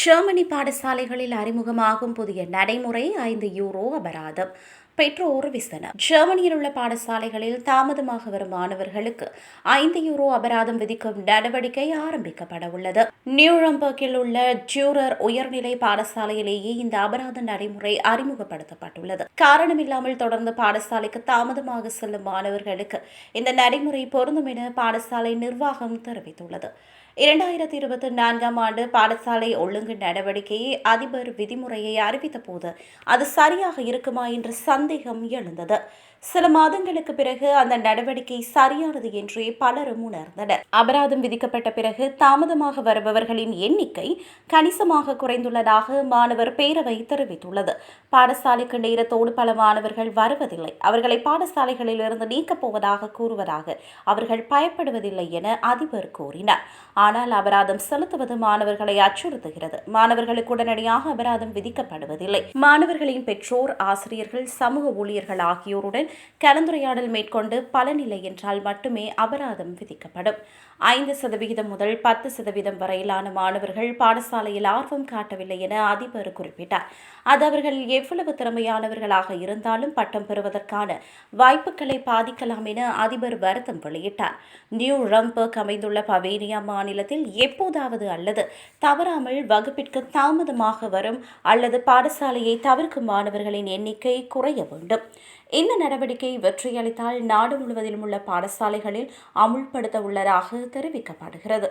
Germany பாடசாலைகளில் அறிமுகமாகும் புதிய நடைமுறை ஐந்து யூரோ அபராதம். பெற்றோர் விசனம். ஜெர்மனியில் உள்ள பாடசாலைகளில் தாமதமாக வரும் மாணவர்களுக்கு ஐந்து யூரோ அபராதம் விதிக்கும் நடவடிக்கை ஆரம்பிக்கப்பட உள்ளது. நியூரம்பர்கில் உள்ள ஜூரர் உயர்நிலை பாடசாலையிலேயே இந்த அபராத நடைமுறை அறிமுகப்படுத்தப்பட்டுள்ளது. காரணமில்லாமல் தொடர்ந்து பாடசாலைக்கு தாமதமாக செல்லும் மாணவர்களுக்கு இந்த நடைமுறை பொருந்தும் என பாடசாலை நிர்வாகம் தெரிவித்துள்ளது. இரண்டாயிரத்தி இருபத்தி நான்காம் ஆண்டு பாடசாலை ஒழுங்கு நடவடிக்கையை அதிபர் விதிமுறையை அறிவித்த போது அது சரியாக இருக்குமா என்று என்ற சந்தேகம் எழுந்தது. சில மாதங்களுக்கு பிறகு அந்த நடவடிக்கை சரியானது என்றே பலரும் உணர்ந்தனர். அபராதம் விதிக்கப்பட்ட பிறகு தாமதமாக வருபவர்களின் எண்ணிக்கை கணிசமாக குறைந்துள்ளதாக மாணவர் பேரவை தெரிவித்துள்ளது. பாடசாலைக்கு நேரத்தோடு பல மாணவர்கள் வருவதில்லை. அவர்களை பாடசாலைகளில் இருந்து நீக்கப் போவதாக கூறுவதாக அவர்கள் பயப்படுவதில்லை என அதிபர் கூறினார். ஆனால் அபராதம் செலுத்துவது மாணவர்களை அச்சுறுத்துகிறது. மாணவர்களுக்கு உடனடியாக அபராதம் விதிக்கப்படுவதில்லை. மாணவர்களின் பெற்றோர் ஆசிரியர்கள் சம சமூக ஊழியர்கள் ஆகியோருடன் கலந்துரையாடல் மேற்கொண்டு பலனில்லை என்றால் மட்டுமே அபராதம் விதிக்கப்படும். ஐந்து சதவிகிதம் முதல் பத்து சதவீதம் வரையிலான மாணவர்கள் பாடசாலையில் ஆர்வம் காட்டவில்லை என அதிபர் குறிப்பிட்டார். அது அவர்கள் எவ்வளவு திறமையானவர்களாக இருந்தாலும் பட்டம் பெறுவதற்கான வாய்ப்புகளை பாதிக்கலாம் என அதிபர் வருத்தம் வெளியிட்டார். நியூ ரம்பர்க் அமைந்துள்ள பவேனியா மாநிலத்தில் எப்போதாவது அல்லது தவறாமல் வகுப்பிற்கு தாமதமாக வரும் அல்லது பாடசாலையை தவிர்க்கும் மாணவர்களின் எண்ணிக்கை குறைய வேண்டும். இந்த நடவடிக்கை வெற்றியளித்தால் நாடு முழுவதிலும் உள்ள பாடசாலைகளில் அமுல்படுத்த உள்ளதாக தெரிவிக்கப்படுகிறது.